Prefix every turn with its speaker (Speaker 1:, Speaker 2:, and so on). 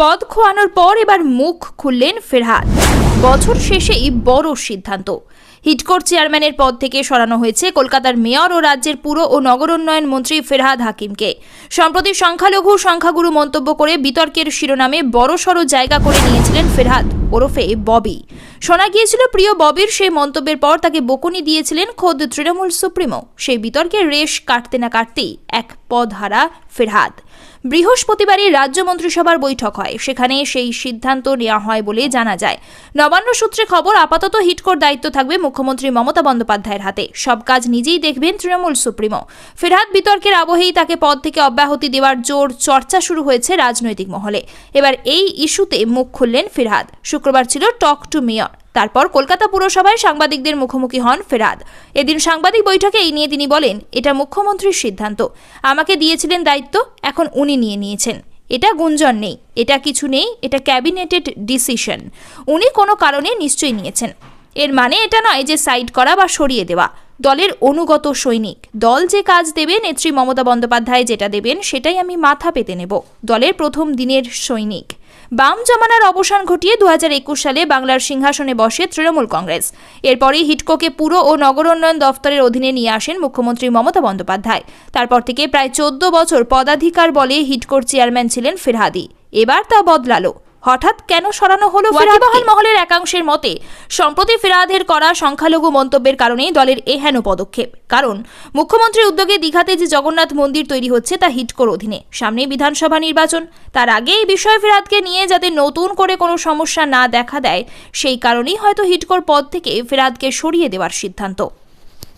Speaker 1: পদ খোয়ানোর পর এবার মুখ খুললেন ফেরহাদ। বছর শেষেই বড় সিদ্ধান্ত। হিটকোর চেয়ারম্যানের পদ থেকে সরানো হয়েছে কলকাতার মেয়র ও রাজ্যের পুর ও নগর উন্নয়ন মন্ত্রী ফেরহাদ হাকিমকে। সম্প্রতি সংখ্যালঘু সংখ্যাগুরু মন্তব্য করে বিতর্কের শিরোনামে বড়সড় জায়গা করে নিয়েছিলেন ফেরহাদ, ওরফে ববি। শোনা গিয়েছিল প্রিয় ববির সেই মন্তব্যের পর তাকে বকুনি দিয়েছিলেন খোদ তৃণমূল সুপ্রিমো। সেই বিতর্কের রেশ কাটতে না কাটতেই এক পদ হারা ফেরহাদ। বৃহস্পতিবারই রাজ্য মন্ত্রিসভার বৈঠক হয়। সেখানে সেই সিদ্ধান্ত নেওয়া হয় বলে জানা যায়। নবান্ন সূত্রে খবর, আপাতত হিটকোর দায়িত্ব থাকবে মুখ্যমন্ত্রী মমতা বন্দ্যোপাধ্যায়ের হাতে। সব কাজ নিজেই দেখবেন তৃণমূল সুপ্রিমো। ফেরহাদ বিতর্কের আবহেই তাকে পদ থেকে অব্যাহতি দেওয়ার জোর চর্চা শুরু হয়েছে রাজনৈতিক মহলে। এবার এই ইস্যুতে মুখ খুললেন ফেরহাদ। শুক্রবার ছিল টক টু মেয়র। তারপর কলকাতা পুরসভায় সাংবাদিকদের মুখোমুখি হন ফেরাদ। এদিন সাংবাদিক বৈঠকে এই নিয়ে তিনি বলেন, এটা মুখ্যমন্ত্রীর সিদ্ধান্ত। আমাকে দিয়েছিলেন দায়িত্ব, এখন উনি নিয়ে নিয়েছেন। এটা গুঞ্জন নেই। এটা কিছু নেই, এটা ক্যাবিনেটেড ডিসিশন। উনি কোনো কারণে নিশ্চয়ই নিয়েছেন। এর মানে এটা নয় যে সাইড করা বা সরিয়ে দেওয়া। দলের অনুগত সৈনিক। দল যে কাজ দেবে, নেত্রী মমতা বন্দ্যোপাধ্যায় যেটা দেবেন, সেটাই আমি মাথা পেতে নেব। দলের প্রথম দিনের সৈনিক। বাম জমানার অবসান ঘটিয়ে দুহাজার একুশ সালে বাংলার সিংহাসনে বসে তৃণমূল কংগ্রেস। এরপরই হিটকোকে পুর ও নগর উন্নয়ন দফতরের অধীনে নিয়ে আসেন মুখ্যমন্ত্রী মমতা বন্দ্যোপাধ্যায়। তারপর থেকে প্রায় চোদ্দ বছর পদাধিকার বলে হিটকোর চেয়ারম্যান ছিলেন ফেরহাদি। এবার তা বদলালো। হঠাৎ কেন সরানো হলো ওয়াকিবহাল মহলের একাংশের মতে, সম্প্রতি ফিরাদের করা সংখ্যালঘু মন্তব্যের কারণেই দলের এহেন পদক্ষেপ। কারণ, মুখ্যমন্ত্রীর উদ্যোগে দীঘাতে যে জগন্নাথ মন্দির তৈরি হচ্ছে তা হিটকোর অধীনে। সামনে বিধানসভা নির্বাচন, তার আগে এই বিষয়ে ফেরাদকে নিয়ে যাতে নতুন করে কোনো সমস্যা না দেখা দেয়, সেই কারণেই হয়তো হিটকোর পদ থেকে ফেরাদকে সরিয়ে দেওয়ার সিদ্ধান্ত।